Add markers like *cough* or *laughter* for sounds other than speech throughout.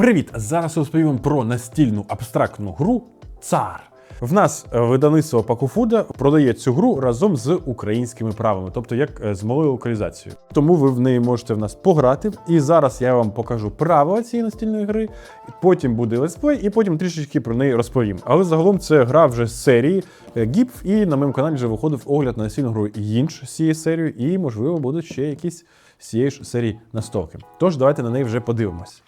Привіт! Зараз розповім вам про настільну абстрактну гру Цар. В нас е, видавництво Пакуфуда продає цю гру разом з українськими правами, тобто як е, з малою локалізацією. Тому ви в неї можете в нас пограти. І зараз я вам покажу правила цієї настільної гри. Потім буде летсплей, і потім трішечки про неї розповім. Але загалом це гра вже з серії е, ГІП, і на моєму каналі вже виходив огляд на настільну гру інш цієї серії, і можливо будуть ще якісь з цієї ж серії настолки. Тож давайте на неї вже подивимось.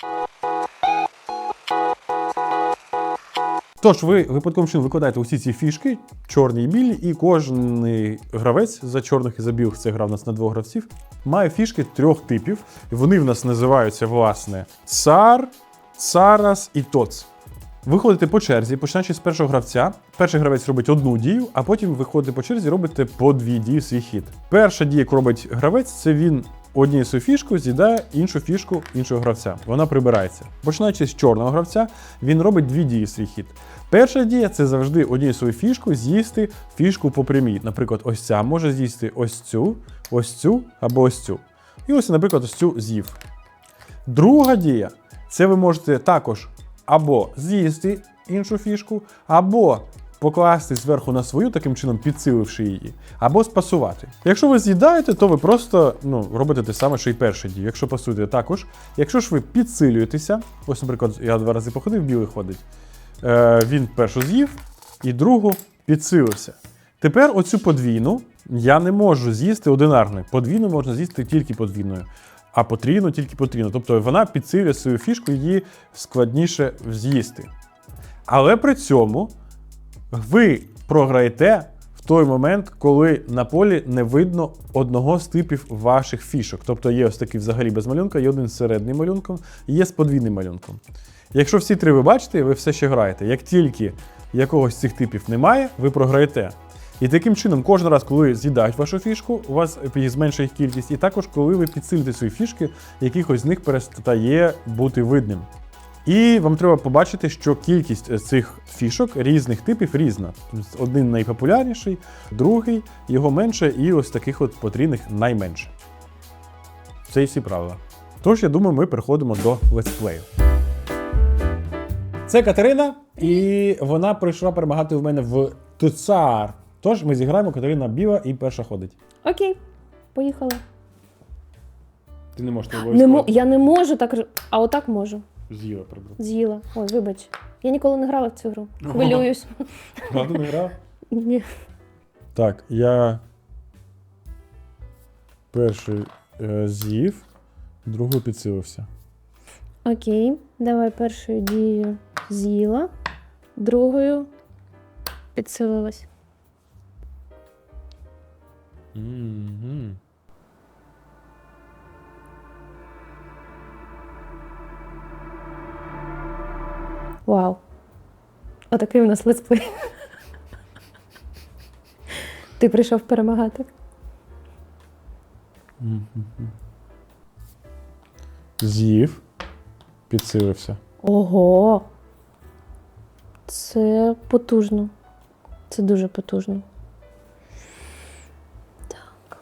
Тож, ви випадковим чином викладаєте усі ці фішки, чорні і білі, і кожен гравець за чорних і за білих, це гра в нас на двох гравців, має фішки трьох типів. Вони в нас називаються, власне, цар, царас і тоц. Виходите по черзі, починаючи з першого гравця. Перший гравець робить одну дію, а потім виходите по черзі, робите по дві дії свій хід. Перша дія, яку робить гравець, це він однією свою фішку з'їдає іншу фішку іншого гравця. Вона прибирається. Починаючи з чорного гравця, він робить дві дії свій хід. Перша дія це завжди однією свою фішку з'їсти фішку по прямій. Наприклад, ось ця може з'їсти ось цю, ось цю або ось цю. І ось, наприклад, ось цю з'їв. Друга дія це ви можете також або з'їсти іншу фішку, або покласти зверху на свою, таким чином підсиливши її, або спасувати. Якщо ви з'їдаєте, то ви просто ну, робите те саме, що і перша дія. Якщо пасуєте також. Якщо ж ви підсилюєтеся, ось, наприклад, я два рази походив, білий ходить. Е, він першу з'їв і другу підсилився. Тепер оцю подвійну я не можу з'їсти одинарною. Подвійну можна з'їсти тільки подвійною, а потрійну тільки потрійну. Тобто вона підсилює свою фішку, її складніше з'їсти. Але при цьому ви програєте в той момент, коли на полі не видно одного з типів ваших фішок. Тобто є ось такий взагалі без малюнка, є один з середнім малюнком, є з подвійним малюнком. Якщо всі три ви бачите, ви все ще граєте. Як тільки якогось з цих типів немає, ви програєте. І таким чином, кожен раз, коли з'їдають вашу фішку, у вас зменшує їх кількість, і також коли ви підсилите свої фішки, якихось з них перестає бути видним. І вам треба побачити, що кількість е, цих фішок різних типів різна. Тобто Один найпопулярніший, другий, його менше, і ось таких от потрійних найменше. Це і всі правила. Тож, я думаю, ми переходимо до летсплею. Це Катерина, і вона прийшла перемагати в мене в Туцар. Тож ми зіграємо Катерина біла і перша ходить. Окей, поїхали. Ти не можеш Не мо... Я не можу так. А отак можу. З'їла прибрати. З'їла. Ой, вибач. Я ніколи не грала в цю гру. Хвилююсь. *laughs* Ладно, не грав? Ні. Так, я перший е, з'їв, другий підсилився. Окей, давай першою дією з'їла, другою підсилилась. Угу. Вау. Отакий у нас летсплей. Ти прийшов перемагати. З'їв, підсилився. Ого. Це потужно. Це дуже потужно. Так.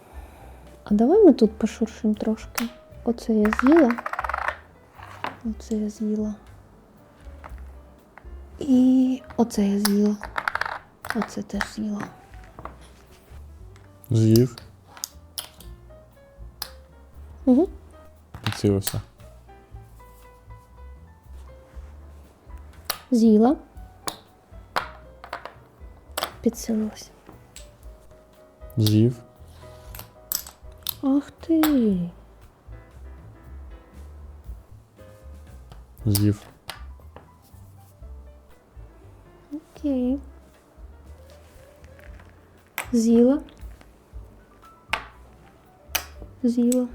А давай ми тут пошуршимо трошки. Оце я з'їла. Оце я з'їла. І оце я з'їла. Оце теж з'їла. З'їв, Угу. підсилився. З'їла. Підсилилась. З'їв, Ах ти. з'їв. Окей. З'їла. З'їла.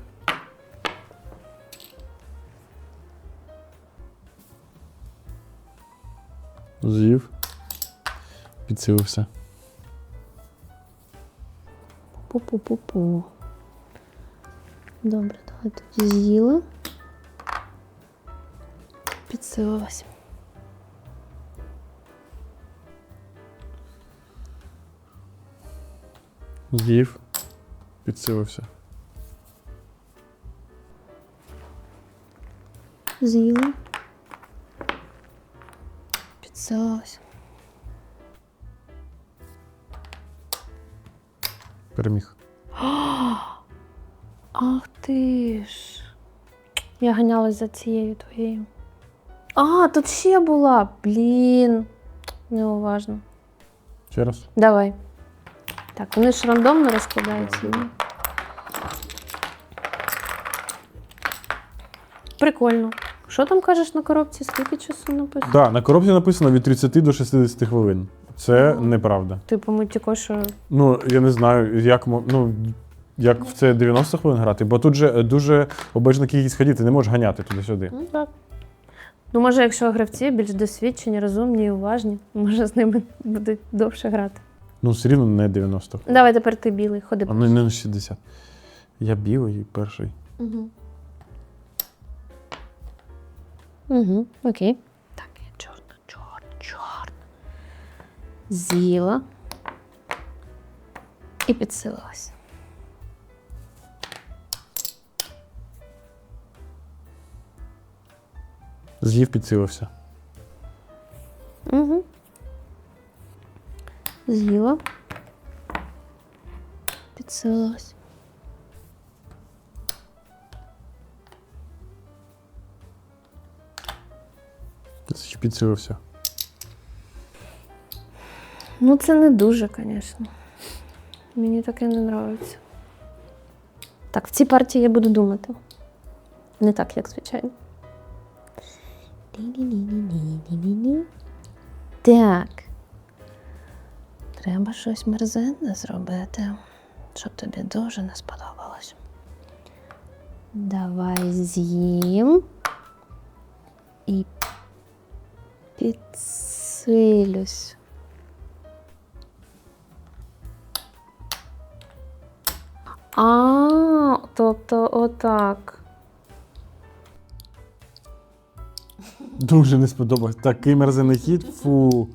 З'їв, підсилився. Пу-пу-пу-пу. Добре, давай тоді з'їла. Підсилилась. З'їв, підсилився. З'їла. Підсилилась. Переміг. *gasps* Ах ти ж. Я ганялась за цією твоєю. А, тут ще була. Блін. Неуважно. Ще раз. Давай. Так, вони ж рандомно розкладаються. ні? Прикольно. Що там кажеш на коробці? Скільки часу написано? Да, на коробці написано від 30 до 60 хвилин. Це неправда. Типу, ми тільки що. Ну, я не знаю, як мо- ну, як в це 90 хвилин грати, бо тут же е, дуже обмежена кількість ходів, ти не можеш ганяти туди-сюди. Ну так. Ну, може, якщо гравці більш досвідчені, розумні і уважні, може з ними *laughs* будуть довше грати. Ну, все рівно не 90. Давай тепер ти білий, ходи. А ну не на 60. Я білий перший. Угу. Угу, окей. Так, я чорна, чорна, чорна. З'їла. І підсилилась. З'їв підсилився. Угу. З'їла. Підсилилась. З'їв підсилився. Ну, це не дуже, звісно. Мені таке не подобається. Так, в цій партії я буду думати. Не так, як звичайно. Так. Треба щось мерзенне зробити, щоб тобі дуже не сподобалось. Давай з'їм і підсилюсь. А, тобто отак. Дуже не сподобався. Такий мерзений хід. Фу.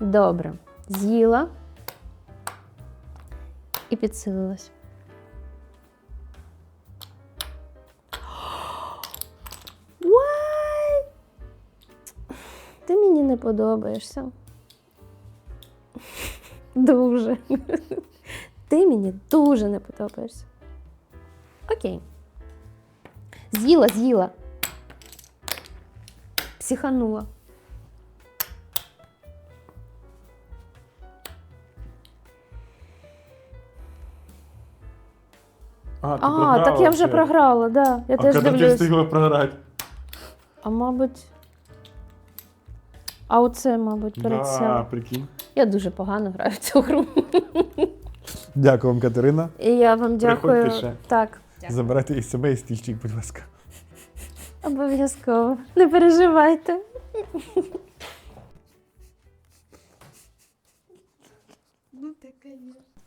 Добре. З'їла і підсилилась. What? Ти мені не подобаєшся. Дуже. Ти мені дуже не подобаєшся. Окей. З'їла, з'їла. Психанула. А, ти А, так я вже програла, да. Я А теж коли ти дивлюсь. встигла програти? А мабуть. А оце, мабуть, перед Да, цим. прикинь. Я дуже погано граю в цю гру. Дякую вам, Катерина. І я вам дякую. Приходьте ще. Так, Забирайте із себе і стільчик, будь ласка. обов'язково. Не переживайте.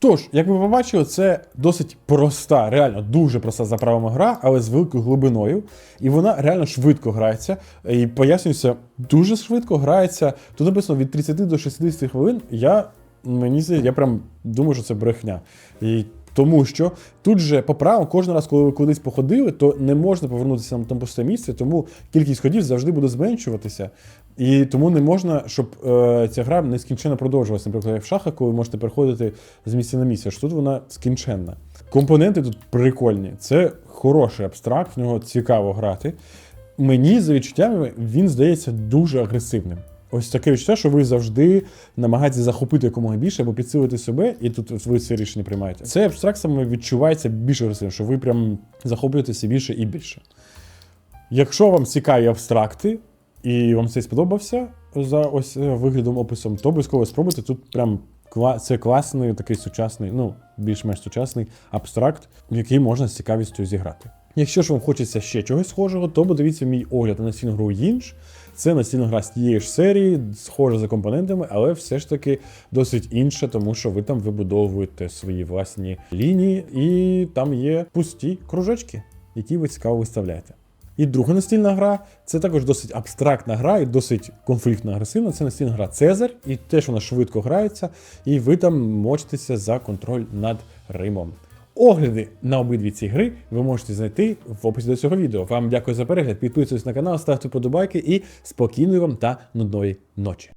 Тож, як ви побачили, це досить проста, реально дуже проста за правилами гра, але з великою глибиною. І вона реально швидко грається. І пояснюється, дуже швидко грається. Тут написано від 30 до 60 хвилин. Я мені я прям думаю, що це брехня. І тому що тут же по правилам, кожен раз, коли ви кудись походили, то не можна повернутися на там пусте місце, тому кількість ходів завжди буде зменшуватися. І тому не можна, щоб е, ця гра нескінченно продовжувалася. Наприклад, як в шахах, коли ви можете переходити з місця на місце. Що тут вона скінченна. Компоненти тут прикольні. Це хороший абстракт, в нього цікаво грати. Мені, за відчуттями, він здається дуже агресивним. Ось таке відчуття, що ви завжди намагаєтеся захопити якомога більше або підсилити себе, і тут ви це рішення приймаєте. Цей абстракт саме відчувається більш агресивним, що ви прям захоплюєтеся більше і більше. Якщо вам цікаві абстракти, і вам цей сподобався за ось е, виглядом описом, то обов'язково спробуйте. Тут прям це класний, такий сучасний, ну, більш-менш сучасний абстракт, в який можна з цікавістю зіграти. Якщо ж вам хочеться ще чогось схожого, то подивіться мій огляд на настільну гру Їнж. Це настільна гра з тієї ж серії, схожа за компонентами, але все ж таки досить інша, тому що ви там вибудовуєте свої власні лінії, і там є пусті кружечки, які ви цікаво виставляєте. І друга настільна гра це також досить абстрактна гра і досить конфліктна агресивна. Це настільна гра Цезар, і теж вона швидко грається, і ви там мочитеся за контроль над Римом. Огляди на обидві ці гри ви можете знайти в описі до цього відео. Вам дякую за перегляд. Підписуйтесь на канал, ставте подобайки і спокійної вам та нудної ночі.